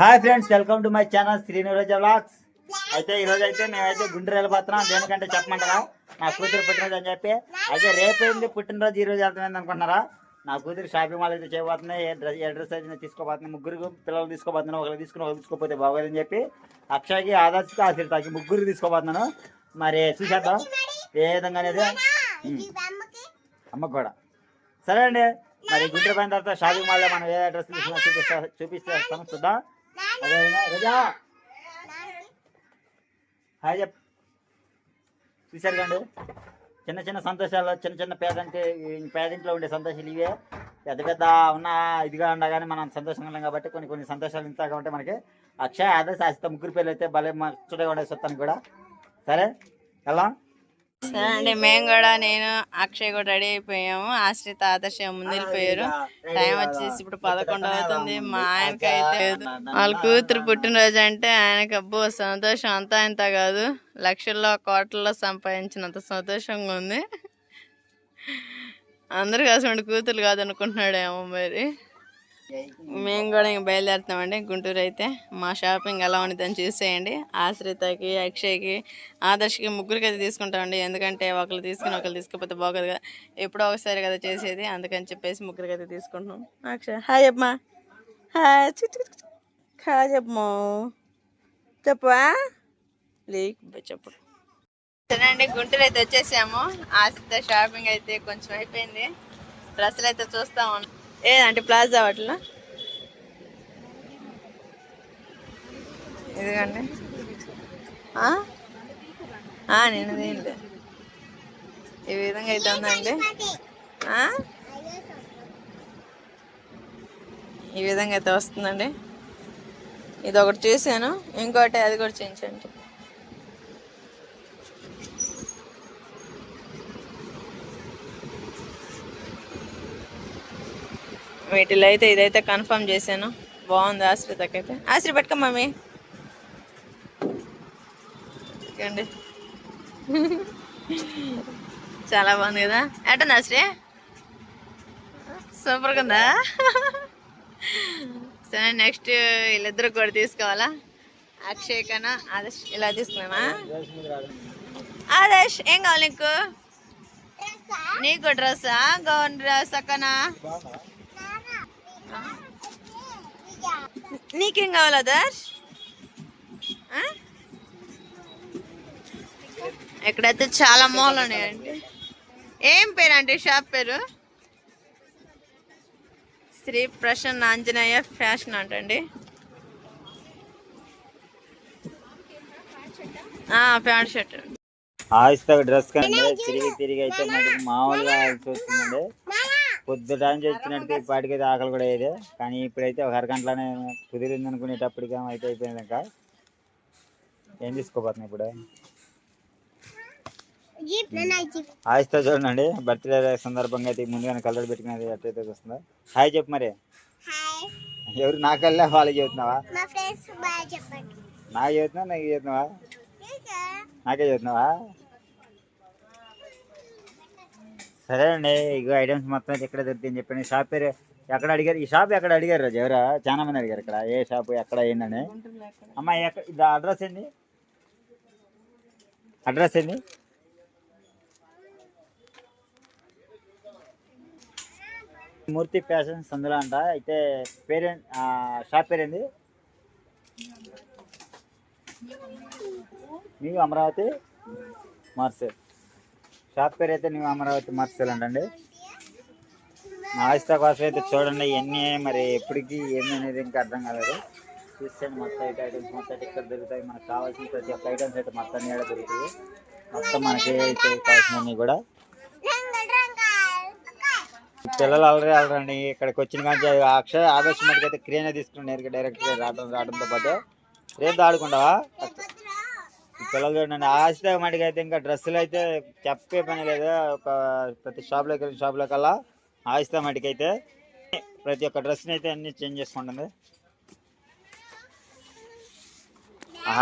Hi friends welcome to my channel Sriniroja vlogs అయితే ఈ రోజు అయితే మేమైతే గుంటూరు వెళ్ళిపోతున్నాం దేనికంటే చెప్పమంటారా? నా కూతురు పుట్టినరోజు అని చెప్పి. అయితే రేపైంది పుట్టినరోజు? ఈ రోజు వెళ్తామని అనుకుంటున్నారా? నా కూతురు షాపింగ్ మాల్ అయితే చేయబోతున్నాయి. ఏ డ్రెస్ ఏ డ్రెస్ అయితే తీసుకోబోతున్నాయి? ముగ్గురు పిల్లలు తీసుకోబోతున్నాను. ఒకరు తీసుకుని ఒకరు తీసుకోపోతే బాగోదని చెప్పి అక్షయ్కి ఆదర్శకి ఆశీర్తాకి ముగ్గురు తీసుకోబోతున్నాను. మరి చూసేద్దాం. ఏ విధంగా అనేది. అమ్మకు కూడా. సరే అండి మరి గుంటూరు పోయిన తర్వాత షాపింగ్ మాల్లో మనం ఏ డ్రెస్ తీసుకున్నా చూపిస్తా చూపిస్తాం. చూద్దాం. రజా. హాయ్ చెప్ చూశారు కండి చిన్న చిన్న సంతోషాలు చిన్న చిన్న పేదంటే పేదింట్లో ఉండే సంతోషాలు ఇవే. పెద్ద పెద్ద ఉన్న ఇదిగా ఉండగానే మనం సంతోషంగా ఉన్నాం కాబట్టి కొన్ని కొన్ని సంతోషాలు ఇంతగా ఉంటే మనకి అక్షయ ఆదర్శ ముగ్గురు పేర్లు అయితే భలే మచ్చుడే ఉండే సొత్తానికి కూడా. సరే? ఎలా? సరే అండి మేము కూడా నేను అక్షయ్ కూడా రెడీ అయిపోయాము. ఆశ్రిత ఆదర్శ ముందు వెళ్ళిపోయారు. టైం వచ్చేసి ఇప్పుడు పదకొండు అవుతుంది. మా ఆయనకి అయితే వాళ్ళ కూతురు పుట్టినరోజు అంటే ఆయనకి అబ్బో సంతోషం. అంతా ఇంత కాదు. లక్షల్లో కోట్లలో సంపాదించినంత సంతోషంగా ఉంది. అందరు కాసి కూతురు కాదు అనుకుంటున్నాడేమో మరి. మేము కూడా ఇంక బయలుదేరుతామండి గుంటూరు అయితే. మా షాపింగ్ ఎలా ఉంటుందని చూసేయండి. ఆశ్రితకి అక్షయ్కి ఆదర్శకి ముగ్గురికి అయితే తీసుకుంటామండి. ఎందుకంటే ఒకరు తీసుకుని ఒకరు తీసుకపోతే బాగోదు కదా. ఎప్పుడో ఒకసారి కదా చేసేది. అందుకని చెప్పేసి ముగ్గురికి అయితే తీసుకుంటున్నాం. అక్షయ్ హాయ్ అమ్మా హాయ్. చిక్ చిక్ హాయ్ చెప్పమ్మా. చెప్పా లేక్ చెప్పు. సరేనండి గుంటూరు అయితే వచ్చేసాము. ఆశ్రిత షాపింగ్ అయితే కొంచెం అయిపోయింది. డ్రెస్సులు అయితే చూస్తాము ఏదంటే ప్లాజా వాటిలో? ఇదిగండి. నేను దీనిలే ఈ విధంగా అయితే ఉందండి. ఈ విధంగా అయితే వస్తుందండి. ఇది ఒకటి చూసాను ఇంకోటి అది కూడా చేయించండి. వీటిలో అయితే ఇదైతే కన్ఫర్మ్ చేశాను. బాగుంది ఆశ్రీ అయితే ఆశ్రి పట్టుకో మమ్మీ. ఇదిగోండి. చాలా బాగుంది కదా. ఎట్టంది ఆశ్రీ? సూపర్గా ఉందా? సరే నెక్స్ట్ వీళ్ళిద్దరు కూడా తీసుకోవాలా? అక్షయ్ కన్నా ఆదర్శ్ ఇలా తీసుకున్నామా ఆదర్శ్ ఏం కావాలి నీకు? నీకు డ్రెస్సా? గౌన్ డ్రెస్ అక్కనా నీకేం కావాలి ఆ? ఇక్కడైతే చాలా మాల్ ఉన్నాయండి. ఏం పేరు అంటే షాప్ పేరు? శ్రీ ప్రసన్న ఆంజనేయ ఫ్యాషన్ అంటండి ప్యాంట్ షర్ట్. ఆయిస్తా డ్రెస్ కండి తిరిగి తిరిగి అయితే మామూలుగా చూస్తుందండి. పొద్దుట నుంచి వచ్చినట్టు ఇప్పటికి అయితే ఆకలి కూడా అయ్యేది. కానీ ఇప్పుడైతే ఒక అరగంటలోనే కుదిరింది అనుకునేటప్పటికి అయితే అయిపోయింది ఇంకా ఏం తీసుకోపోతున్నాయి ఇప్పుడు? ఆయిస్తా చూడండి. బర్త్డే సందర్భంగా అయితే ముందుగానే కలర్ పెట్టుకునేది ఎట్లయితే వస్తుందో హాయ్ చెప్పు మరి. ఎవరు నాకల్లా వాళ్ళకి చెబుతున్నావా? చెప్పండి. నాకు చెబుతున్నావా? నాకు చెబుతున్నావా? నాకే చెబుతున్నావా? సరే అండి ఇగో ఐటమ్స్ మొత్తం అయితే ఎక్కడ దొరుకుతాయని చెప్పండి షాప్ పేరు ఎక్కడ అడిగారు? ఈ షాప్ ఎక్కడ అడిగారు రోజు? ఎవరా? చాలా మంది అడిగారు ఇక్కడ. ఏ షాప్ ఎక్కడ ఏందని? అమ్మ ఎక్కడ ఇది అడ్రస్ ఏంది? అడ్రస్ ఏంది? మూర్తి ఫ్యాషన్ సందులో అంట. అయితే పేరే షాప్ పేరేంది నీవు అమరావతి? మార్సెల్ షాప్ పేరు అయితే న్యూ అమరావతి మార్సెల్ అండి ఆయిస్తా కోసం అయితే చూడండి ఇవన్నీ మరి ఎప్పటికీ ఏంది అనేది ఇంకా అర్థం కాలేదు. చూసేయండి మొత్తం అయితే ఐటమ్స్ మొత్తం అయితే ఇక్కడ దొరుకుతాయి. మనకు కావాల్సిన ప్రతి ఒక్క ఐటమ్స్ అయితే మొత్తం ఏడ దొరుకుతాయి. మొత్తం మనకి అయితే కావాల్సినవన్నీ కూడా. పిల్లలు అలరే అలరండి ఇక్కడికి వచ్చిన కానీ అక్షయ ఆదర్శ మటుకైతే అయితే క్రేనే తీసుకుని నేరుగా డైరెక్ట్ రావడం రావడంతో పాటు. రేపు ఆడుకుంటావా పిల్లలు చూడండి ఆశ మటుకు అయితే ఇంకా డ్రెస్సులు అయితే చెప్పే పని లేదు. ఒక ప్రతి షాప్లోకి వెళ్ళిన షాప్లో కల్లా ఆయిస్తా మటుకు అయితే ప్రతి ఒక్క డ్రెస్ని అయితే అన్ని చేంజ్ చేసుకుంటుంది.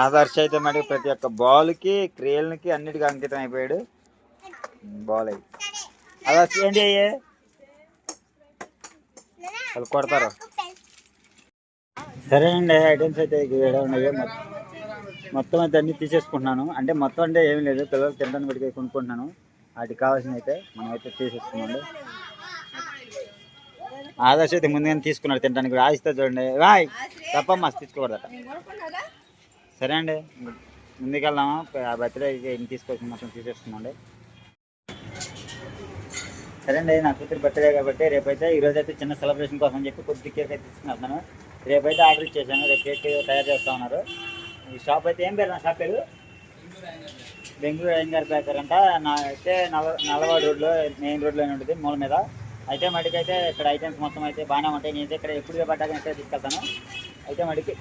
ఆదర్శ అయితే మటుకు ప్రతి ఒక్క బాల్కి క్రియలకి అన్నిటికీ అంకితం అయిపోయాడు. బాల్ అయి ఆదర్శ ఏంటి అయ్యే వాళ్ళు కొడతారు. సరేనండి ఐటమ్స్ అయితే ఇక్కడ ఉన్నాయి మొత్తం మొత్తం అయితే అన్ని తీసేసుకుంటున్నాను. అంటే మొత్తం అంటే ఏం లేదు. పిల్లలు తినడానికి పెడితే కొనుక్కుంటున్నాను. వాటికి కావాల్సిన అయితే మనం అయితే తీసేసుకున్నాండి ఆదర్శ అయితే ముందుగానే తీసుకున్నాడు తినడానికి కూడా. ఆశిస్తే చూడండి. వాయ్ మస్తు తీసుకోకూడదట. సరే అండి. ముందుకెళ్దాము? ఆ బర్త్డే ఎన్ని తీసుకోవచ్చు మొత్తం తీసేసుకున్నాండి సరే అండి నా కూతురు బర్త్డే కాబట్టి రేపైతే ఈరోజు అయితే చిన్న సెలబ్రేషన్ కోసం చెప్పి కొద్ది కేక్ అయితే తీసుకున్నాను రేపైతే ఆర్డర్ ఇచ్చేసాను. రేపు కేక్ తయారు చేస్తా ఉన్నారు. ఈ షాప్ అయితే ఏం పేరు నా షాప్ పేరు? బెంగళూరు అయ్యంగారి బేకర్ అంట నా అయితే నల నల్లవాడ రోడ్లో మెయిన్ రోడ్లోనే ఉంటుంది మూల మీద. అయితే మటుకైతే ఇక్కడ ఐటమ్స్ మొత్తం అయితే బాగానే ఉంటాయి. నేనైతే ఇక్కడ ఎప్పుడు పడ్డాక ఇక్కడ తీసుకెళ్తాను. అయితే మటుకి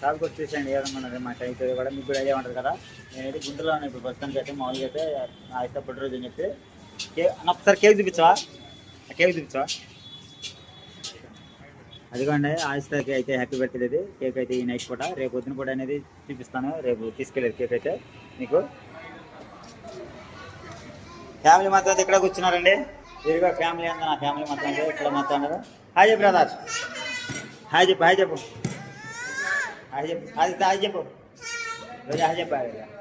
షాప్ కూడా చూసేయండి ఏదన్నా మా అయితే కూడా మీకు కూడా ఐడియా ఉంటుంది కదా. నేనైతే గుంటూరులో ఉన్నాను ఇప్పుడు. ప్రస్తుతానికి అయితే మామూలుగా అయితే నా అయితే పుట్టినరోజు అని చెప్పి. కే అన్న ఒకసారి కేక్ చూపించవా? కేక్ చూపించవా? అదిగోండి ఆయిస్తాకి అయితే హ్యాపీ బర్త్డేది కేక్ అయితే ఈ నైట్ పూట. రేపు పొద్దున పూట అనేది చూపిస్తాను. రేపు తీసుకెళ్ళేది కేక్ అయితే మీకు. ఫ్యామిలీ మొత్తం అయితే ఇక్కడ కూర్చున్నారండి. ఇదిగో ఫ్యామిలీ అంతా నా ఫ్యామిలీ మొత్తం ఇక్కడ మొత్తం ఉన్నారు హాయ్ చెప్పు బ్రదర్ హాయ్ చెప్పు హాయ్ చెప్పు. హాయ్ చెప్పు హాయ్ హాయ్ చెప్పు. రోజు హాయ్ చెప్పు హాయ్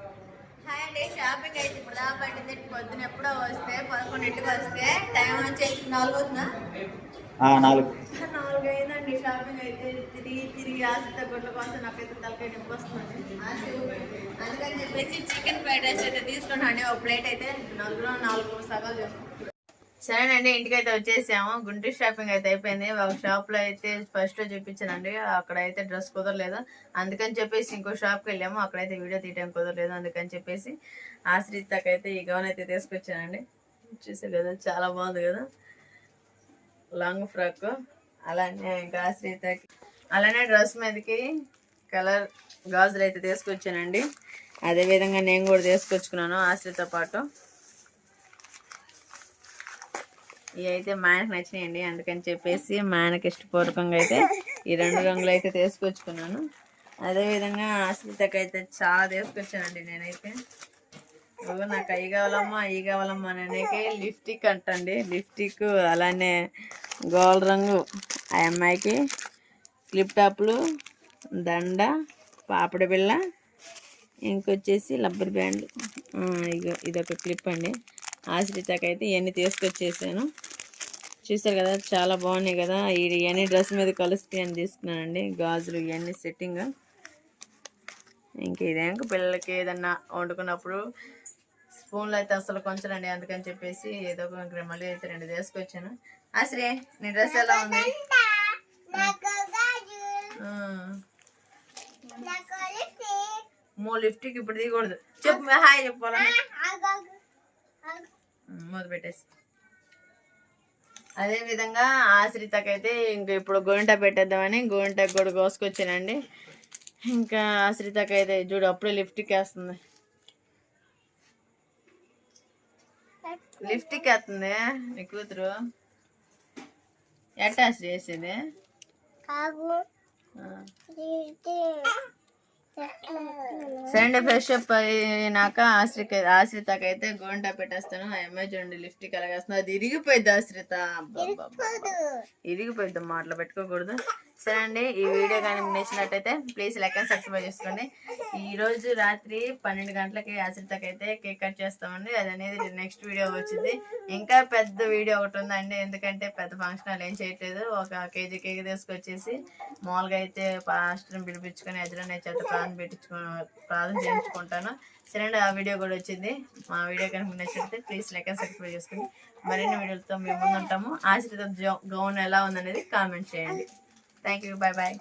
షాపింగ్ అయితే ఇప్పుడు దాకా పట్టింది పొద్దున ఎప్పుడో వస్తే పదకొండింటికి వస్తే టైం వచ్చేసి నాలుగు అవుతుందా? నాలుగు. నాలుగు అయిందండి షాపింగ్ అయితే. తిరిగి తిరిగి ఆశతో గుడ్ల కోసం నాకైతే తలకాయ నొప్పి వస్తుంది. అందుకని చెప్పేసి చికెన్ ఫ్రైడ్ రైస్ అయితే తీసుకున్నాండి ఒక ప్లేట్ అయితే నలుగురు నాలుగు సగాలు చేసుకుంటాం సరేనండి ఇంటికైతే వచ్చేసాము. గుంటూరు షాపింగ్ అయితే అయిపోయింది. ఒక షాప్లో అయితే ఫస్ట్ చూపించానండి అక్కడ అయితే డ్రెస్ కుదరలేదు. అందుకని చెప్పేసి ఇంకో షాప్కి వెళ్ళాము. అక్కడైతే వీడియో తీయడం కుదరలేదు. అందుకని చెప్పేసి ఆశ్రితకైతే ఈ గౌన్ అయితే తీసుకొచ్చానండి. చూసారు కదా చాలా బాగుంది కదా. లాంగ్ ఫ్రాక్ అలానే ఇంకా ఆశ్రితకి అలానే డ్రెస్ మీదకి కలర్ గాజులు అయితే తీసుకొచ్చానండి. అదే విధంగా నేను కూడా తీసుకొచ్చుకున్నాను ఆశ్రిత పాటు. ఇవైతే అయితే మా ఆయనకు నచ్చినాయండి. అందుకని చెప్పేసి మా ఆయనకి ఇష్టపూర్వకంగా అయితే ఈ రెండు రంగులు అయితే తీసుకొచ్చుకున్నాను. అదేవిధంగా ఆశ్రితకి అయితే చాలా తీసుకొచ్చానండి నేనైతే. ఓ నాకు అవి కావాలమ్మా అవి కావాలమ్మా నేనైతే లిప్స్టిక్ అంటండి. లిప్స్టిక్ అలానే గోల్డ్ రంగు ఆ అమ్మాయికి. క్లిప్ టాప్లు దండ పాపడి బిళ్ళ ఇంకొచ్చేసి లబ్బర్ బ్యాండ్. ఇగో ఇదొక క్లిప్ అండి. ఆశ్రితకి అయితే ఇవన్నీ తీసుకొచ్చేసాను. చూసారు కదా చాలా బాగున్నాయి కదా. ఇది ఇవన్నీ డ్రెస్ మీద కలుస్తాయి అని తీసుకున్నానండి. గాజులు ఇవన్నీ సెట్టింగ్ ఇంక ఇదేంక పిల్లలకి ఏదన్నా వండుకున్నప్పుడు స్పూన్లు అయితే అసలు కొంచెండి అందుకని చెప్పేసి ఏదో ఒక మళ్ళీ అయితే రెండు తీసుకొచ్చాను. ఆశ్రే నీ డ్రెస్ ఎలా ఉంది? మో లిఫ్ట్కి ఇప్పుడు దిగకూడదు చెప్పు హాయ్ చెప్పాలని మొదలు పెట్టేసి అదే విధంగా ఆశ్రితకైతే ఇంక ఇప్పుడు గోంట పెట్టేద్దామని గోంట కూడా కోసుకొచ్చానండి. ఇంకా ఆశ్రితకైతే చూడు అప్పుడే లిఫ్ట్కి వేస్తుంది లిఫ్ట్కి వేస్తుంది నీ కూతురు. ఎట్టా చేసేది? సండే ఫ్రెష్ అప్ అయినాక ఆశ్రిత ఆశ్రితకి అయితే గోంట పెట్టేస్తాను. ఆ అమ్మాయి చూడండి లిఫ్ట్కి ఎలాగేస్తుంది అది ఇరిగిపోయింది ఆశ్రిత. అబ్బబ్బబ్బ. ఇరిగిపోయింది మాటలు పెట్టుకోకూడదు. సరే అండి ఈ వీడియో కానీ నచ్చినట్టయితే ప్లీజ్ లైక్ అండ్ సబ్స్క్రైబ్ చేసుకోండి. ఈరోజు రాత్రి పన్నెండు గంటలకి ఆశ్రితకి అయితే కేక్ కట్ చేస్తామండి. అది అనేది నెక్స్ట్ వీడియో వచ్చింది. ఇంకా పెద్ద వీడియో ఒకటి ఉందండి. ఎందుకంటే పెద్ద ఫంక్షన్ హాల్ ఏం చేయట్లేదు. ఒక కేజీ కేక్ తీసుకొచ్చేసి మామూలుగా అయితే పాస్టర్ని పిలిపించుకొని ఎదురనే చేత ప్రార్థన పెట్టించుకో ప్రార్థన చేయించుకుంటాను. సరే అండి ఆ వీడియో కూడా వచ్చింది. మా వీడియో కనుక మీకు నచ్చితే ప్లీజ్ లైక్ అండ్ సబ్స్క్రైబ్ చేసుకోండి. మరిన్ని వీడియోలతో మేము ముందుంటాము. ఆశ్రిత గౌన్ ఎలా ఉందనేది కామెంట్ చేయండి. Thank you. Bye bye.